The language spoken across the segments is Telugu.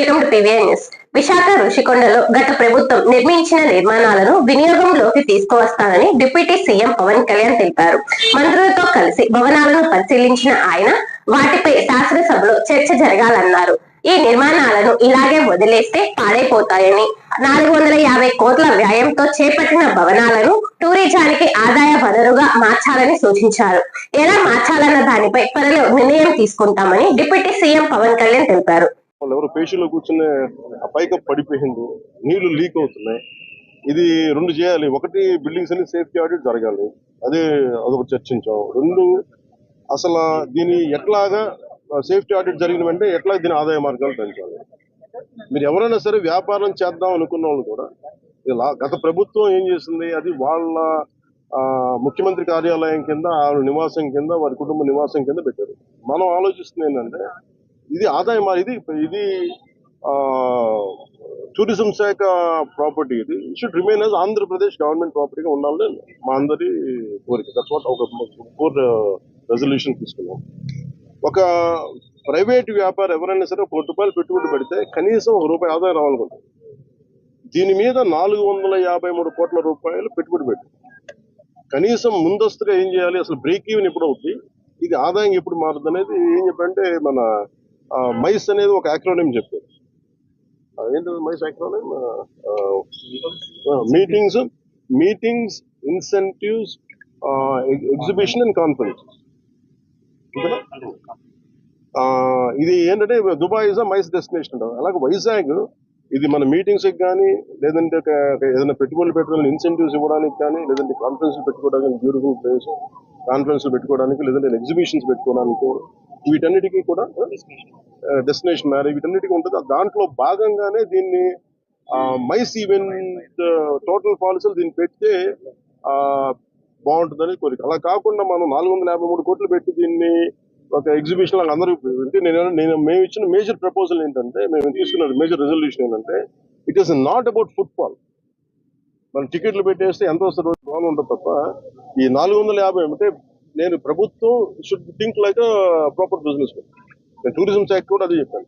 వెల్కమ్ టు న్యూస్ విశాఖ ఋషికొండలో గత ప్రభుత్వం నిర్మించిన నిర్మాణాలను వినియోగంలోకి తీసుకువస్తానని డిప్యూటీ సీఎం పవన్ కళ్యాణ్ తెలిపారు. మంత్రులతో కలిసి భవనాలను పరిశీలించిన ఆయన వాటిపై శాసనసభలో చర్చ జరగాలన్నారు. ఈ నిర్మాణాలను ఇలాగే వదిలేస్తే పాడైపోతాయని నాలుగు వందల యాభై కోట్ల వ్యయంతో చేపట్టిన భవనాలను టూరిజానికి ఆదాయ వనరుగా మార్చాలని సూచించారు. ఎలా మార్చాలన్న దానిపై త్వరలో నిర్ణయం తీసుకుంటామని డిప్యూటీ సీఎం పవన్ కళ్యాణ్ తెలిపారు. వాళ్ళు ఎవరో పేషెంట్లో కూర్చునే ఆ పడిపోయింది నీళ్ళు లీక్ అవుతున్నాయి. ఇది రెండు చేయాలి. ఒకటి బిల్డింగ్స్ అన్ని సేఫ్టీ ఆడిట్ జరగాలి. అదే అదొకటి చర్చించాం. రెండు అసలు దీని ఎట్లాగా సేఫ్టీ ఆడిట్ జరిగిన వెంటనే ఎట్లా దీని ఆదాయ మార్గాలు పెంచాలి? మీరు ఎవరైనా సరే వ్యాపారం చేద్దాం అనుకున్న వాళ్ళు కూడా ఇలా గత ప్రభుత్వం ఏం చేసింది? అది వాళ్ళ ఆ, ముఖ్యమంత్రి కార్యాలయం కింద ఆవిడ నివాసం కింద వారి కుటుంబ నివాసం కింద పెట్టారు. మనం ఆలోచిస్తుంది ఏంటంటే ఇది ఆదాయం మా- ఇది ఇది టూరిజం శాఖ ప్రాపర్టీ ఇది. Should remain as Andhra Pradesh government ప్రాపర్టీగా ఉండాలని మా అందరి కోరిక. దట్స్ వాట్ ఒక ఫోర్ రెజల్యూషన్ తీసుకున్నాం. ఒక ప్రైవేట్ వ్యాపారం ఎవరైనా సరే ఒక కోటి రూపాయలు పెట్టుబడి పెడితే కనీసం ఒక రూపాయి ఆదాయం రావాలనుకుంటుంది దీని మీద నాలుగు వందల యాభై మూడు కోట్ల రూపాయలు పెట్టుబడి పెట్టి. కనీసం ముందస్తుగా ఏం చేయాలి? అసలు బ్రేక్ ఈవెన్ ఎప్పుడు అవుతుంది ఇది ఆదాయం ఎప్పుడు మారుతుంది అనేది ఏం చెప్పంటే మన మైస్ అనేది ఒక యాక్రోనియం చెప్పారు. ఏంటి MICE acronym meetings meetings incentives exhibition and conference ఇది ఏంటంటే దుబాయ్ ఇస్ మైస్ డెస్టినేషన్ అంటారు. అలాగే వైజాగ్ ఇది మన మీటింగ్స్ కానీ లేదంటే ఏదైనా పెట్టుబడులు పెట్టడానికి ఇన్సెంటివ్స్ ఇవ్వడానికి కానీ లేదంటే కాన్ఫరెన్స్ పెట్టుకోవడానికి బ్యూటిఫుల్ ప్లేస్ కాన్ఫరెన్స్లు పెట్టుకోవడానికి లేదంటే ఎగ్జిబిషన్స్ పెట్టుకోవడానికి వీటన్నిటికీ కూడా డెస్టినేషన్ మ్యారేజ్ వీటన్నిటికీ ఉంటుంది. దాంట్లో భాగంగానే దీన్ని మైస్ ఈవెంట్ టోటల్ పాలసీలు దీన్ని పెడితే ఆ, బాగుంటుందని కోరిక. అలా కాకుండా మనం నాలుగు వందల యాభై మూడు కోట్లు పెట్టి దీన్ని ఒక ఎగ్జిబిషన్ లాగా అందరూ అంటే నేను నేను మేము ఇచ్చిన మేజర్ ప్రపోజల్ ఏంటంటే మేము తీసుకున్న మేజర్ రెజల్యూషన్ ఏంటంటే it is not about football మనం టికెట్లు పెట్టేస్తే ఎంత వస్తుంది రోజు? బాగా ఉంటుంది తప్ప ఈ నాలుగు వందల యాభై అంటే నేను ప్రభుత్వం should think like proper business నేను టూరిజం శాఖ కూడా అదే చెప్పాను.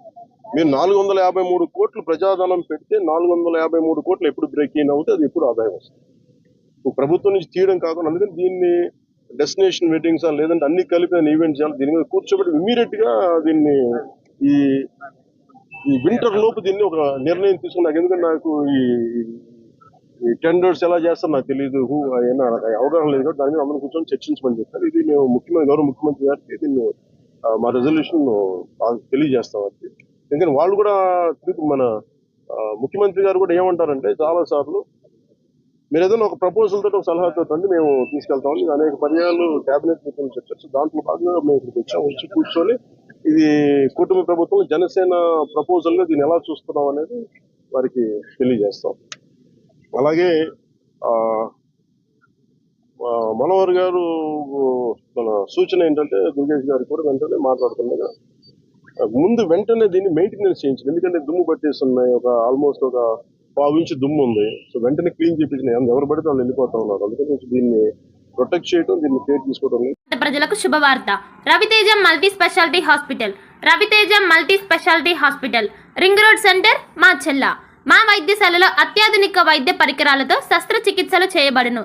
మీరు నాలుగు వందల యాభై మూడు కోట్లు ప్రజాధనం పెడితే నాలుగు వందల యాభై మూడు కోట్లు ఎప్పుడు బ్రేక్ ఇన్ అవుతే అది ఎప్పుడు ఆదాయం వస్తుంది. ఇప్పుడు ప్రభుత్వం నుంచి తీయడం కాకుండా అందుకని దీన్ని డెస్టినేషన్ మీటింగ్స్ లేదంటే అన్ని కలిపిన ఈవెంట్స్ చేయాలి దీని మీద కూర్చోబెట్టి ఇమీడియట్గా దీన్ని ఈ ఈ వింటర్ లోపు దీన్ని ఒక నిర్ణయం తీసుకున్నాను ఎందుకంటే నాకు ఈ ఈ టెండర్స్ ఎలా చేస్తారో నాకు తెలియదు హూ అయినా అవగాహన లేదు కాబట్టి దాని మీద అందరం కూర్చొని చర్చించమని చెప్పారు. ఇది మేము ముఖ్యమంత్రి గౌరవ ముఖ్యమంత్రి గారికి దీన్ని మా రెజల్యూషన్ తెలియజేస్తాం ఎందుకంటే వాళ్ళు కూడా మన ముఖ్యమంత్రి గారు కూడా ఏమంటారంటే చాలా సార్లు మీరు ఏదైనా ఒక ప్రపోజల్ తోటి ఒక సలహాతో రండి మేము తీసుకెళ్తాం. అనేక పర్యాలు కేబినెట్ మీటింగ్ చెప్పచ్చు దాంట్లో భాగంగా మేము ఇక్కడికి వచ్చాము వచ్చి కూర్చొని ఇది కూటమి ప్రభుత్వం జనసేన ప్రపోజల్గా దీన్ని ఎలా చూస్తున్నాం అనేది వారికి తెలియజేస్తాం. అలాగే మనోహర్ గారు మన సూచన ఏంటంటే దుర్గేష్ గారు కూడా వెంటనే మాట్లాడుతుండగా ముందు వెంటనే దీన్ని మెయింటెనెన్స్ చేయించింది ఎందుకంటే దుమ్ము పట్టేస్తున్నాయి ఒక ఆల్మోస్ట్ ఒక పావు ఇంచు దుమ్ము ఉంది. సో వెంటనే క్లీన్ చేయించిన ఎవరు పడితే వాళ్ళు వెళ్ళిపోతా ఉన్నారు. అందుకని దీన్ని ప్రొటెక్ట్ చేయడం దీన్ని కేర్ తీసుకోవడం ప్రజలకు శుభవార్త. Raviteja multi speciality hospital. Raviteja multi speciality hospital. Ring road centre మా చెల్ల. మా వైద్యశాలలో అత్యాధునిక వైద్య పరికరాలతో శస్త్రచికిత్సలు చేయబడును.